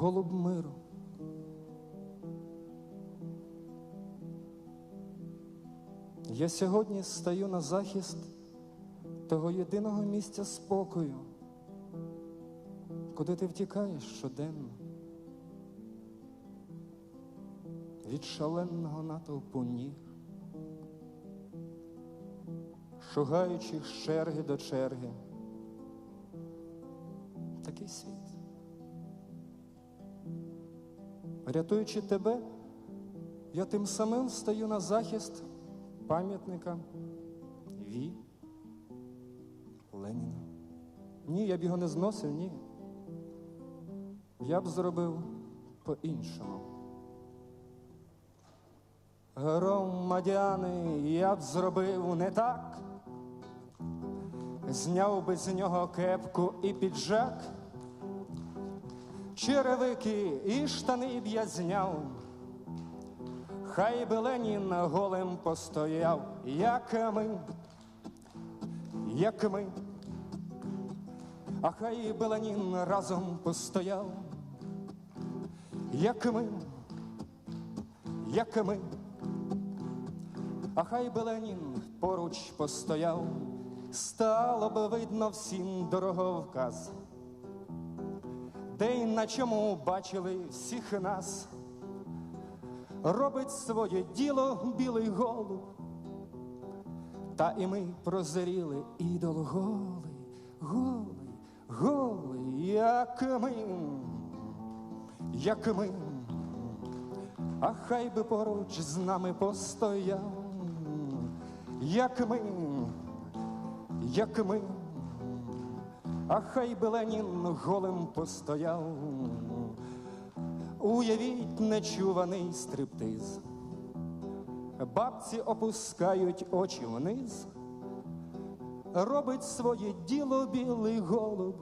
голуб миру. Я сьогодні стаю на захист того єдиного місця спокою, куди ти втікаєш щоденно від шаленого натовпу ніг, шугаючих з черги до черги. Такий світ. Рятуючи тебе, я тим самим стаю на захист пам'ятника Ві Леніна. Ні, я б його не зносив, ні. Я б зробив по-іншому. Громадяни, я б зробив не так. Зняв би з нього кепку і піджак, черевики і штани б я зняв. Хай би Ленін голим постояв, як ми, як ми, а хай би Ленін разом постояв, як ми, як ми, а хай би Ленін поруч постояв, стало би видно всім дороговказ, де й на чому бачили всіх нас. Робить своє діло білий голуб. Та і ми прозріли ідол голий, голий, голий, як ми, як ми, а хай би поруч з нами постояв, як ми, як ми, а хай би Ленін голим постояв. Уявіть нечуваний стриптиз, бабці опускають очі вниз, робить своє діло білий голуб,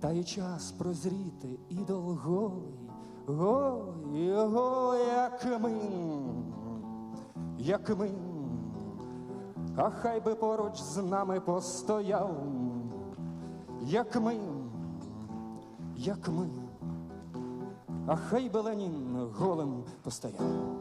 та й час прозріти ідол голий, голий, голий, як ми, як ми, а хай би поруч з нами постояв, як ми, як ми. А хай би Ленін голим постояв.